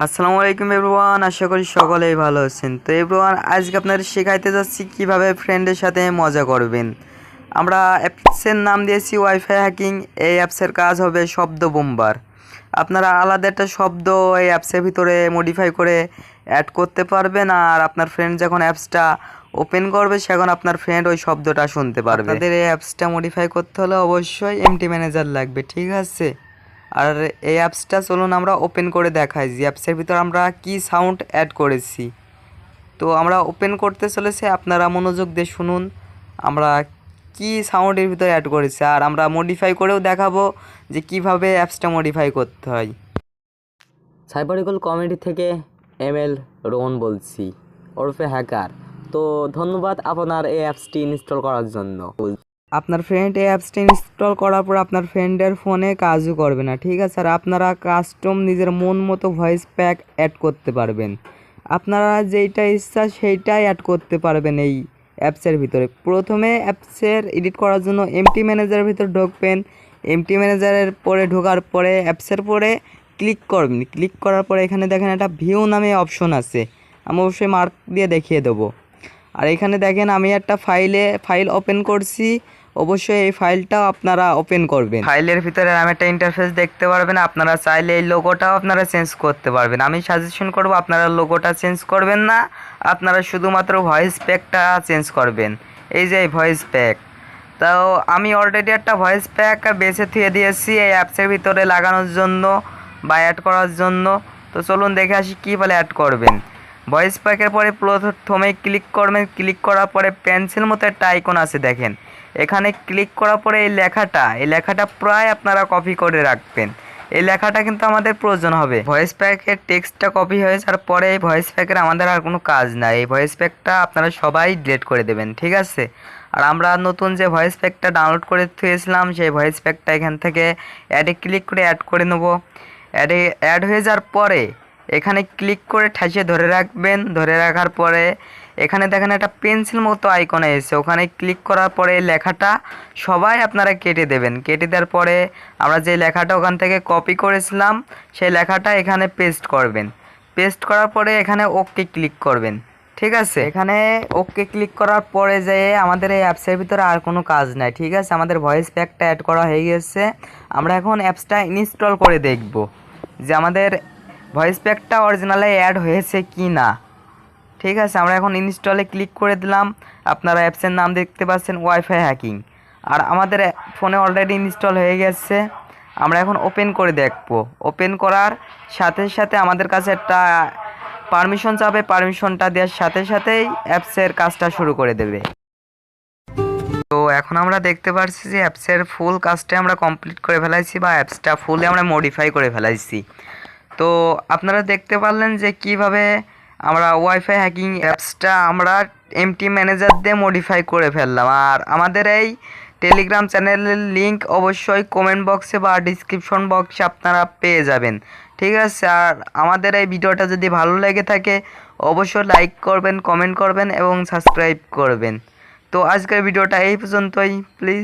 আসসালামু আলাইকুম এভরিওয়ান, আশা করি সকলেই ভালো আছেন। তো এভরিওয়ান, আজকে আপনাদের শেখাইতে যাচ্ছি কীভাবে ফ্রেন্ডের সাথে মজা করবেন। আমরা অ্যাপসের নাম দিয়েছি ওয়াইফাই হ্যাকিং, এই অ্যাপসের কাজ হবে শব্দ বোম্বার। আপনারা আলাদা একটা শব্দ এই অ্যাপসের ভিতরে মডিফাই করে অ্যাড করতে পারবেন, আর আপনার ফ্রেন্ড যখন অ্যাপসটা ওপেন করবে সেখন আপনার ফ্রেন্ড ওই শব্দটা শুনতে পারবে। তাদের এই অ্যাপসটা মডিফাই করতে হলে অবশ্যই এমটি ম্যানেজার লাগবে, ঠিক আছে? আর এই অ্যাপসটা চলুন আমরা ওপেন করে দেখাই। যে অ্যাপসের ভিতর আমরা কি সাউন্ড অ্যাড করেছি। তো আমরা ওপেন করতে চলেছে, আপনারা মনোযোগ দিয়ে শুনুন। আমরা কি সাউন্ডের ভিতরে অ্যাড করেছি, আর আমরা মডিফাই করেও দেখাবো যে কীভাবে অ্যাপসটা মডিফাই করতে হয়। সাইবারিকল কমেডি থেকে এম এল রোহন বলছি, ওরফে হ্যাকার তো ধন্যবাদ আপনার এই অ্যাপসটি ইনস্টল করার জন্য। আপনার ফ্রেন্ড এই অ্যাপসটি ইনস্টল করার পর আপনার ফ্রেন্ডের ফোনে কাজও করবে না, ঠিক আছে? আর আপনারা কাস্টম নিজের মন মতো ভয়েস প্যাক অ্যাড করতে পারবেন। আপনারা যেইটা ইচ্ছা সেইটাই অ্যাড করতে পারবেন এই অ্যাপসের ভিতরে। প্রথমে অ্যাপসের এডিট করার জন্য এমটি ম্যানেজারের ভিতরে ঢুকবেন। এমটি ম্যানেজারের পরে ঢোকার পরে অ্যাপসের পরে ক্লিক করবেন। ক্লিক করার পরে এখানে দেখেন একটা ভিউ নামে অপশন আছে। আমি অবশ্যই মার্ক দিয়ে দেখিয়ে দেবো। আর এখানে দেখেন আমি একটা ফাইলে ফাইল ওপেন করছি। অবশ্যই এই ফাইলটাও আপনারা ওপেন করবেন। ফাইলের ভিতরে আমি একটা ইন্টারফেস দেখতে পারবেন, আপনারা চাইলে এই লোগোটাও আপনারা চেঞ্জ করতে পারবেন। আমি সাজেশন করব, আপনারা লোগোটা চেঞ্জ করবেন না, আপনারা শুধুমাত্র ভয়েস প্যাকটা চেঞ্জ করবেন। এই যে ভয়েস প্যাক তাও আমি অলরেডি একটা ভয়েস প্যাক বেছে থুয়ে দিয়েছি এই অ্যাপসের ভিতরে লাগানোর জন্য বা অ্যাড করার জন্য। তো চলুন দেখে আসি কী বলে অ্যাড করবেন। ভয়েস প্যাকের পরে প্রথমে ক্লিক করবেন। ক্লিক করার পরে পেন্সিল মতো একটা আইকন আছে দেখেন। এখানে ক্লিক করার পরে এই লেখাটা এই লেখাটা প্রায় আপনারা কপি করে রাখবেন। এই লেখাটা কিন্তু আমাদের প্রয়োজন হবে। ভয়েস প্যাকের টেক্সটটা কপি হয়ে যাওয়ার পরে এই ভয়েস প্যাকের আমাদের আর কোনো কাজ নাই। এই ভয়েস প্যাকটা আপনারা সবাই ডিলিট করে দেবেন, ঠিক আছে? আর আমরা নতুন যে ভয়েস প্যাকটা ডাউনলোড করে থুয়েছিলাম, সেই ভয়েস প্যাকটা এখান থেকে অ্যাডে ক্লিক করে অ্যাড করে নেব। অ্যাডে অ্যাড হয়ে যাওয়ার পরে এখানে ক্লিক করে ঠাসিয়ে ধরে রাখবেন। ধরে রাখার পরে এখানে দেখেন একটা পেন্সিল মতো আইকন এসেছে। ওখানে ক্লিক করার পরে লেখাটা সবাই আপনারা কেটে দেবেন। কেটে দেওয়ার পরে আমরা যে লেখাটা ওখান থেকে কপি করেছিলাম, সেই লেখাটা এখানে পেস্ট করবেন। পেস্ট করার পরে এখানে ওকে ক্লিক করবেন। ঠিক আছে? এখানে ওকে ক্লিক করার পরে যে আমাদের এই অ্যাপসের ভিতরে আর কোনো কাজ নাই। ঠিক আছে? আমাদের ভয়েস প্যাকটা অ্যাড করা হয়ে গেছে। আমরা এখন অ্যাপসটা ইনস্টল করে দেখব যে আমাদের ভয়েস প্যাকটা অরিজিনালে অ্যাড হয়েছে কি না ঠিক আছে, আমরা এখন ইনস্টলে ক্লিক করে দিলাম। আপনারা অ্যাপসের নাম দেখতে পাচ্ছেন ওয়াইফাই হ্যাকিং আর আমাদের ফোনে অলরেডি ইনস্টল হয়ে গেছে। আমরা এখন ওপেন করে দেখব। ওপেন করার সাথে সাথে আমাদের কাছে একটা পারমিশন চাবে পারমিশনটা দেওয়ার সাথে সাথেই অ্যাপসের কাজটা শুরু করে দেবে। তো এখন আমরা দেখতে পাচ্ছি যে অ্যাপসের ফুল কাজটা আমরা কমপ্লিট করে ফেলাইছি বা অ্যাপসটা ফুলে আমরা মডিফাই করে ফেলাইছি। তো আপনারা দেখতে পারলেন যে কীভাবে আমরা ওয়াইফাই হ্যাকিং অ্যাপসটা আমরা এমটি ম্যানেজার দিয়ে মডিফাই করে ফেললাম। আর আমাদের এই টেলিগ্রাম চ্যানেলের লিংক অবশ্যই কমেন্ট বক্সে বা ডিসক্রিপশন বক্সে আপনারা পেয়ে যাবেন। ঠিক আছে? আর আমাদের এই ভিডিওটা যদি ভালো লেগে থাকে, অবশ্যই লাইক করবেন কমেন্ট করবেন এবং সাবস্ক্রাইব করবেন। তো আজকের ভিডিওটা এই পর্যন্তই। প্লিজ